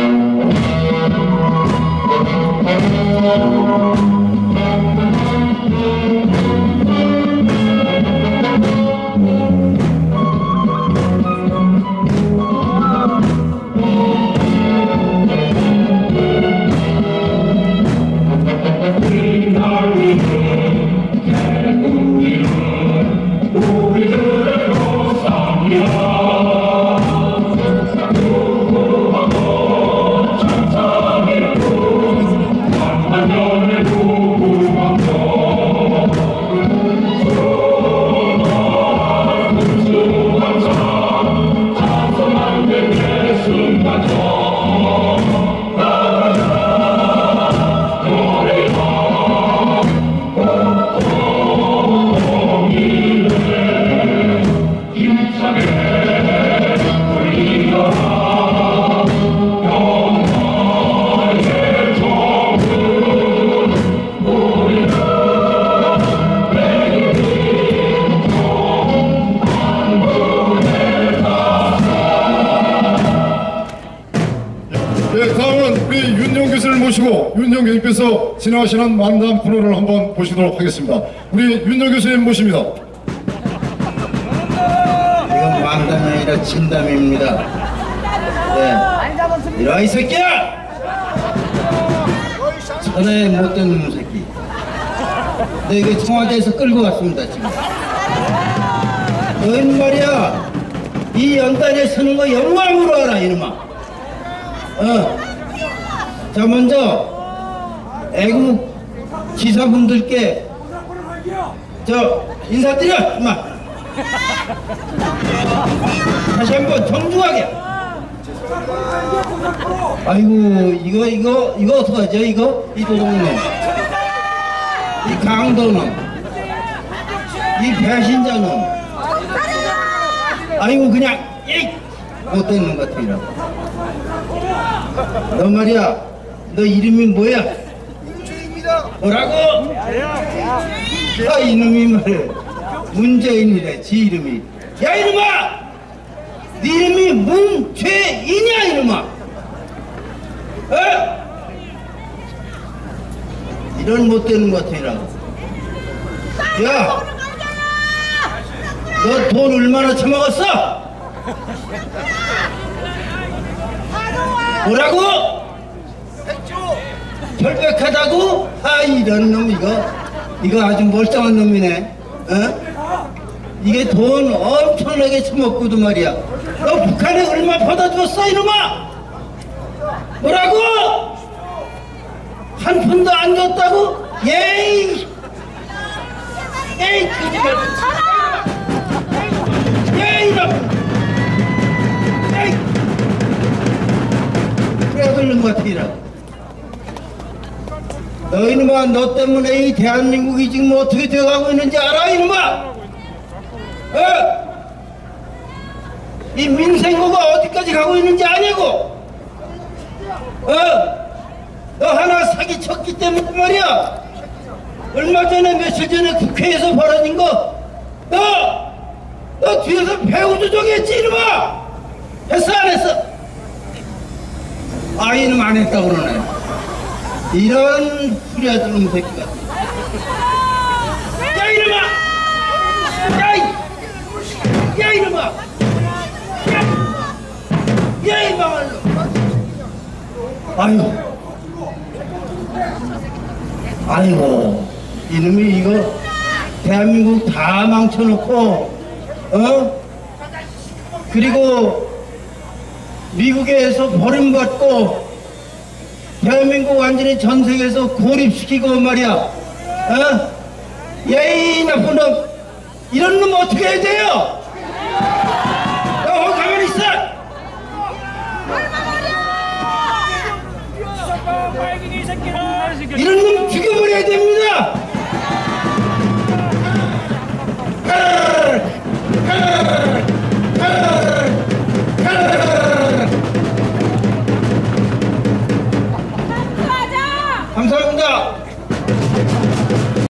네, 다음은 우리 윤영 교수를 모시고 윤영 교수께서 진행하시는 만담 프로를 한번 보시도록 하겠습니다. 우리 윤영 교수님 모십니다. 이건 망담이 아니라 진담입니다. 네. 이리 이 새끼야! 전에 못된 놈 새끼. 내 이거 청와대에서 끌고 왔습니다, 지금. 너는 말이야, 이 연단에 서는 거 영광으로 알아, 이놈아. 어. 자, 먼저, 애국 지사분들께, 저, 인사드려, 임마. 다시 한번 정중하게. 아이고 이거 이거 이거 어떡하죠 이거? 이 도둑놈. 이 강도놈. 이 배신자놈. 아이고 그냥 이 못된 놈 같으라 너 말이야 너 이름이 뭐야? 뭐라고? 아 이놈이 말해 문재인이래 지 이름이. 야 이놈아! 네 이름이 문최이냐 이놈아! 어? 이런 못되는 것 같아라고 야! 너 돈 얼마나 처먹었어? 뭐라고? 결백하다고? 아 이런 놈 이거 이거 아주 멀쩡한 놈이네 어? 이게 돈 엄청나게 처먹고도 말이야 너 북한에 얼마 받아줬어 이놈아 뭐라고? 너 이놈아 너 때문에 이 대한민국이 지금 어떻게 되어가고 있는지 알아 이놈아 어? 이 민생고가 어디까지 가고 있는지 아냐고 어? 너 하나 사기 쳤기 때문에 말이야 얼마 전에 며칠 전에 국회에서 벌어진 거 너! 너 뒤에서 배우 조종했지 이놈아 했어 안 했어? 아 이놈 안 했다고 그러네 이런 후리아들 놈 새끼가 야 이놈아! 야, 이, 야 이놈아! 야, 야이 망할 놈 아유. 아이고 이놈이 이거 대한민국 다 망쳐놓고 어? 그리고 미국에서 버림받고 대한민국 완전히 전 세계에서 고립시키고 말이야. 어? 예이 나쁜 놈. 이런 놈 어떻게 해야 돼요? 어, 어 가만히 있어. 얼마나 어려? 이런 놈 죽여버려야 됩니다. 까르르, 까르르.